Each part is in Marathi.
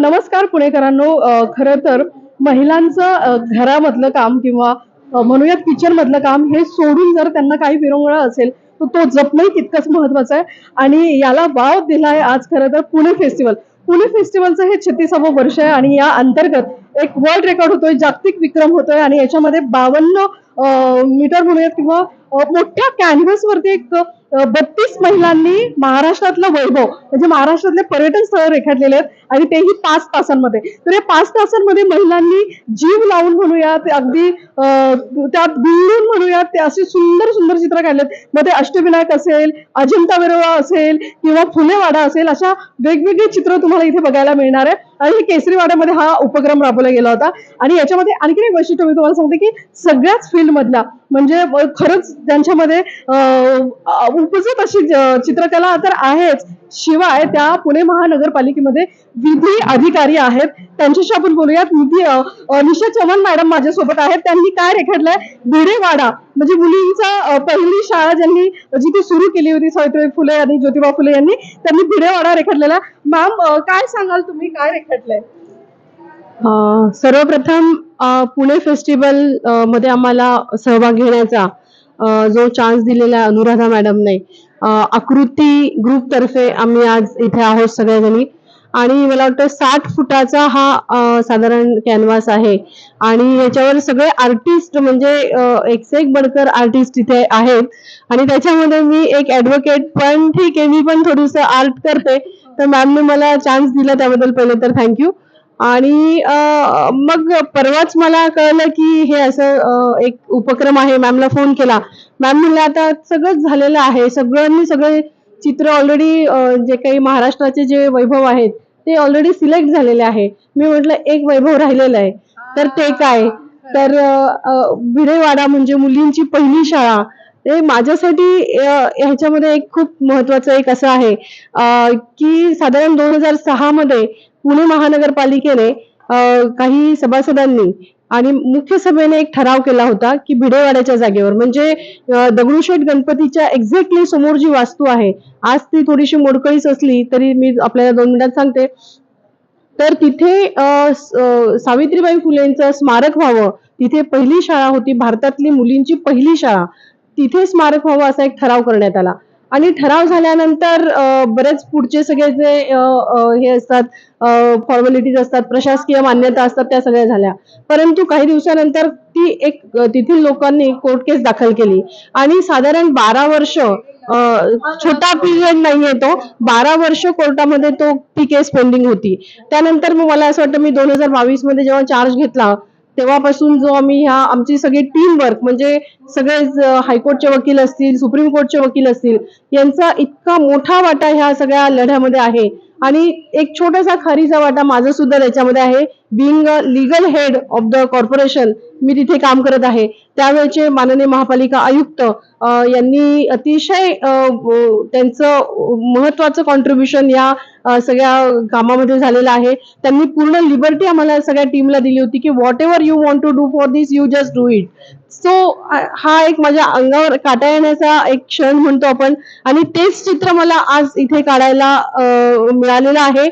नमस्कार पुणेकरांनो. खरं तर महिलांचं घरामधलं काम किंवा म्हणूयात किचन मधलं काम हे सोडून जर त्यांना काही विरंगुळा असेल तर तो जपणंही तितकंच महत्वाचं आहे. आणि याला वाव दिलाय आज खरं तर पुणे फेस्टिवल. पुणे फेस्टिवलचं हे छत्तीसावं वर्ष आहे आणि या अंतर्गत एक वर्ल्ड रेकॉर्ड होतोय जागतिक विक्रम होतोय आणि याच्यामध्ये बावन्न मीटर म्हणूयात किंवा मोठ्या कॅनव्हसवरती एक बत्तीस महिलांनी महाराष्ट्रातलं वैभव म्हणजे महाराष्ट्रातले पर्यटन स्थळ रेखाटलेले आहेत आणि तेही पाच तासांमध्ये. तर या पाच तासांमध्ये महिलांनी जीव लावून म्हणूया ते अगदी त्यात गुंडून म्हणूया ते असे सुंदर सुंदर चित्र काढलेत. मग ते अष्टविनायक असेल अजिंठा वेरोळा असेल किंवा फुलेवाडा असेल अशा वेगवेगळी चित्र तुम्हाला इथे बघायला मिळणार आहे. आणि हे केसरीवाड्यामध्ये हा उपक्रम राबवला गेला होता. आणि याच्यामध्ये आणखी एक वैशिष्ट्य मी तुम्हाला सांगते की सगळ्याच फील्डमधला म्हणजे खरंच ज्यांच्यामध्ये उपजत अशी चित्रकला तर आहेच. शिवाय त्या पुणे महानगरपालिकेमध्ये विधी अधिकारी आहेत. त्यांच्याशी आपण बोलूयात. विधी निशा चव्हाण मॅडम माझ्यासोबत आहेत. त्यांनी काय रेखाटलंय? भिडेवाडा म्हणजे मुलींचा पहिली शाळा ज्यांनी जिथे सुरू केली होती सावित्रीबाई फुले आणि ज्योतिबा फुले यांनी त्यांनी भिडेवाडा रेखाटलेला. मॅम काय सांगाल तुम्ही? काय रेखाटलंय? सर्वप्रथम पुणे फेस्टिवलमध्ये आम्हाला सहभाग घेण्याचा जो चान्स दिलेला आहे अनुराधा मॅडमने आकृती ग्रुप तर्फे आम्ही आज इथे आहोत सगळेजणी आणि मला वाटतं साठ फुटाचा हा साधारण कॅनव्हास आहे. आणि याच्यावर सगळे आर्टिस्ट म्हणजे अ, एक से एक बडकर आर्टिस्ट इथे आहेत. आणि त्याच्यामध्ये मी एक ऍडव्होकेट पण ठीक आहे मी पण थोडस आर्ट करते. तर मॅमने मला चान्स दिला त्याबद्दल पहिले तर थँक्यू आणि मग परवाच मला कळलं की हे असं एक उपक्रम आहे. मॅमला फोन केला. मॅम म्हणलं आता सगळंच झालेलं आहे. सगळ्यांनी सगळे चित्र ऑलरेडी जे काही महाराष्ट्राचे जे वैभव आहेत ते ऑलरेडी सिलेक्ट झालेले आहे. मी म्हटलं एक वैभव राहिलेलं आहे. तर ते काय? तर भिडेवाडा म्हणजे मुलींची पहिली शाळा. ते माझ्यासाठी ह्याच्यामध्ये एक खूप महत्वाचं एक असं आहे की साधारण दोन हजार सहा मध्ये पुणे महानगरपालिकेने काही सभासदांनी आणि मुख्य सभेने एक ठराव केला होता की भिडेवाड्याच्या जागेवर म्हणजे दगडूशेठ गणपतीच्या एक्झॅक्टली समोर जी वास्तू आहे आज ती थोडीशी मोडकळीच असली तरी मी आपल्याला दोन मिनिटात सांगते. तर तिथे सावित्रीबाई फुलेंचं स्मारक व्हावं तिथे पहिली शाळा होती भारतातली मुलींची पहिली शाळा. तिथे स्मारक व्हावं असा एक ठराव करण्यात आला. आणि ठराव झाल्यानंतर बरेच पुढचे सगळे जे हे असतात फॉर्मॅलिटीज असतात प्रशासकीय मान्यता असतात त्या सगळ्या झाल्या. परंतु काही दिवसानंतर ती एक तेथील लोकांनी कोर्ट केस दाखल केली. आणि साधारण बारा वर्ष छोटा पिरियड नाहीये तो बारा वर्ष कोर्टामध्ये तो ती केस पेंडिंग होती. त्यानंतर मग मला असं वाटतं मी दोन हजार बावीसमध्ये जेव्हा चार्ज घेतला तेव्हापासून जो आम्ही ह्या आमची सगळी टीम वर्क म्हणजे सगळे हायकोर्टचे वकील असतील सुप्रीम कोर्टचे वकील असतील यांचा इतका मोठा वाटा ह्या सगळ्या लढ्यामध्ये आहे. आणि एक छोटासा खारीचा वाटा माझा सुद्धा त्याच्यामध्ये आहे. Being a legal head of the corporation मी तिथे काम करत आहे. त्यावेळेचे माननीय महापालिका आयुक्त यांनी अतिशय त्यांचं महत्वाचं कॉन्ट्रीब्युशन या सगळ्या कामामध्ये झालेलं आहे. त्यांनी पूर्ण लिबर्टी आम्हाला सगळ्या टीमला दिली होती की whatever you want to do for this you just do it so हा एक माझ्या अंगावर काटा येण्याचा एक क्षण म्हणतो आपण. आणि तेच चित्र मला आज इथे काढायला मिळालेलं आहे.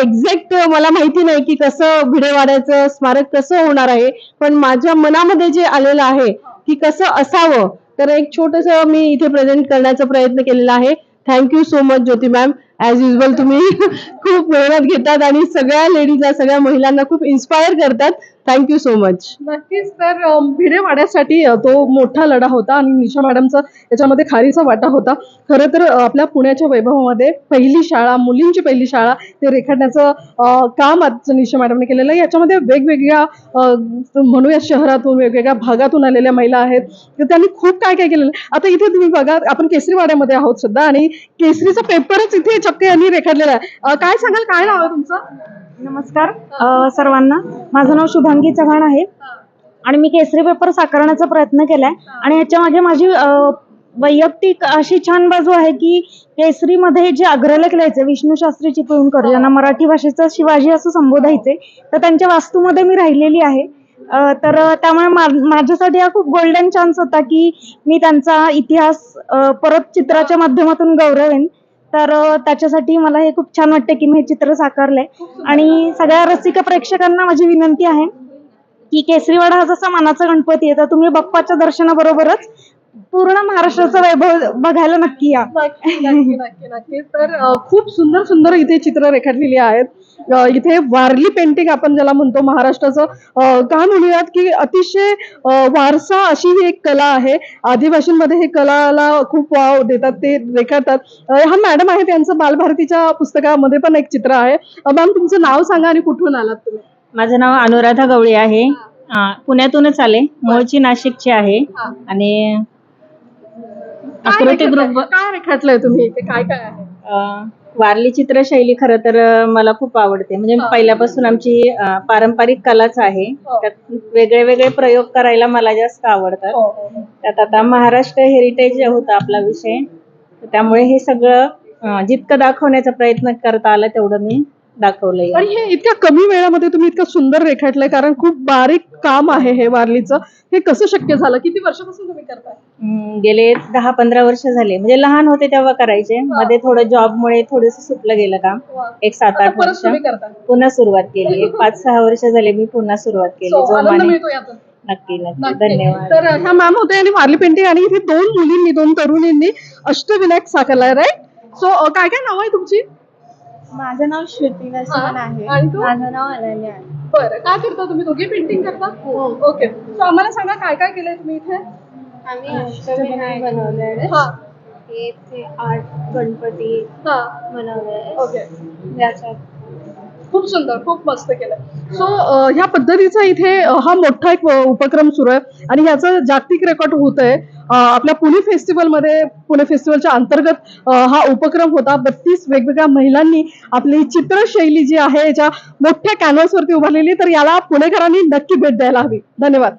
एक्झॅक्ट मला माहिती नाही की कसं भिडेवाड्याचं स्मारक कसं होणार आहे. पण माझ्या मनामध्ये जे आलेलं आहे की कसं असावं तर एक छोटस मी इथे प्रेझेंट करण्याचा प्रयत्न केलेला आहे. Thank you so much Jyoti ma'am as usual तुम्ही खूप मेहनत घेतात आणि सगळ्या लेडीजला सगळ्या महिलांना खूप इन्स्पायर करतात. थँक्यू सो मच नक्कीच तर भिडे वाड्यासाठी तो मोठा लढा होता आणि निशा मॅडमचा याच्यामध्ये खारीचा वाटा होता. खरं तर आपल्या पुण्याच्या वैभवामध्ये पहिली शाळा मुलींची पहिली शाळा ते रेखाटण्याचं काम आज निशा मॅडमने केलेलं आहे. याच्यामध्ये वेगवेगळ्या म्हणूया शहरातून वेगवेगळ्या भागातून आलेल्या महिला आहेत. तर त्यांनी खूप काय काय केलेलं आता इथे तुम्ही बघा आपण केसरीवाड्यामध्ये आहोत सध्या आणि केसरीचा पेपरच इथे चक्क यांनी रेखाटलेला आहे. काय काय सांगाल? काय नाव आहे तुमचं? नमस्कार. अ, सर्वांना. माझं नाव शुभांगी चव्हाण आहे. आणि मी केसरी पेपर साकारण्याचा प्रयत्न केलाय. आणि ह्याच्या मागे माझी अ, वैयक्तिक अशी छान बाजू आहे की केसरीमध्ये जे अग्रलेख लिहायचे विष्णू शास्त्री चिपळूणकर ज्यांना मराठी भाषेचा शिवाजी असं संबोधायचे तर त्यांच्या वास्तूमध्ये मी राहिलेली आहे. अ, तर त्यामुळे मा- माझ्यासाठी हा खूप गोल्डन चान्स होता की मी त्यांचा इतिहास अ, परत चित्राच्या माध्यमातून गौरवेन. तर त्याच्यासाठी मला हे खूप छान वाटतं की मी हे चित्र साकारलंय. आणि सगळ्या रसिक प्रेक्षकांना माझी विनंती आहे की केसरीवाडा हा जसा मानाचा गणपती आहे तर तुम्ही बाप्पाच्या दर्शनाबरोबरच पूर्ण महाराष्ट्राचा वैभव बघायला नक्की या. नक्की नक्की नक्की नक्की. तर अ, खूप सुंदर सुंदर इथे चित्र रेखाटलेली आहेत. अ, इथे वारली पेंटिंग आपण ज्याला म्हणतो महाराष्ट्राचं अ, का म्हणूयात की अतिशय अ, वारसा अशी ही एक कला आहे. आदिवासींमध्ये हे कलाला खूप वाव देतात ते रेखाटतात. अ, हा मॅडम आहे त्यांचं बालभारतीच्या पुस्तकामध्ये पण एक चित्र आहे. अ, मॅम तुमचं नाव सांगा आणि कुठून आलात तुम्ही? माझं नाव अनुराधा गवळी आहे. अं, पुण्यातूनच आले. मूळची नाशिकची आहे. आणि आकृती? ग्रुप काय रेखाटलंय तुम्ही इथे काय काय आहे वारली चित्रशैली खरं तर अं, मला खूप आवडते म्हणजे पहिल्यापासून आमची अं, पारंपरिक कलाच आहे हो. त्यात वेगळे वेगळे प्रयोग करायला मला जास्त आवडतात हो, हो, हो. त्यात आता महाराष्ट्र हेरिटेज होता आपला विषय तर त्यामुळे हे सगळं अं, जितकं दाखवण्याचा प्रयत्न करता आला तेवढं मी दाखवलंय. आणि हे इतक्या कमी वेळामध्ये तुम्ही इतकं सुंदर रेखाटलंय कारण खूप बारीक काम आहे हे वारलीचं. हे कसं शक्य झालं? किती वर्षापासून तुम्ही करताय? हम्म, गेले दहा पंधरा वर्ष झाले. म्हणजे लहान होते तेव्हा करायचे. मध्ये थोडं जॉबमुळे थोडस सुटलं गेलं काम. एक सात आता आठ परत वर्ष. तुम्ही करताय पुन्हा सुरुवात केली. एक पाच सहा वर्ष झाले मी पुन्हा सुरुवात केली. So, आनंद जोमाने. मिळतो यातून? नक्की नक्की. नक्की. धन्यवाद. तर ह्या मॅम होते आणि वारली पेंटिंग आणि इथे दोन मुलींनी दोन तरुणींनी अष्टविनायक साकारलाय राईट सो काय काय नाव आहे तुमची? माझं नाव श्रुती लक्ष्मण आहे. आणि तू? माझं नाव अनन्या आहे. बरं काय करता तुम्ही दोघी? पेंटिंग करता? ओके सो आम्हाला सांगा काय काय केलंय तुम्ही इथे? आम्ही अष्टविनायक बनवले हा. हे ते आठ गणपती हा. बनवले ओके याच्यात. खूप सुंदर खूप मस्त केलं सो ह्या पद्धतीचा इथे अ, हा मोठा एक अ, उपक्रम सुरू आहे. आणि ह्याचं जागतिक रेकॉर्ड होत आहे आपल्या पुणे फेस्टिवलमध्ये पुणे फेस्टिवलच्या अंतर्गत हा उपक्रम होता. बत्तीस वेगवेगळ्या महिलांनी आपली चित्रशैली जी आहे याच्या मोठ्या कॅनव्हसवरती उभारलेली तर याला पुणेकरांनी नक्की भेट द्यायला हवी. धन्यवाद.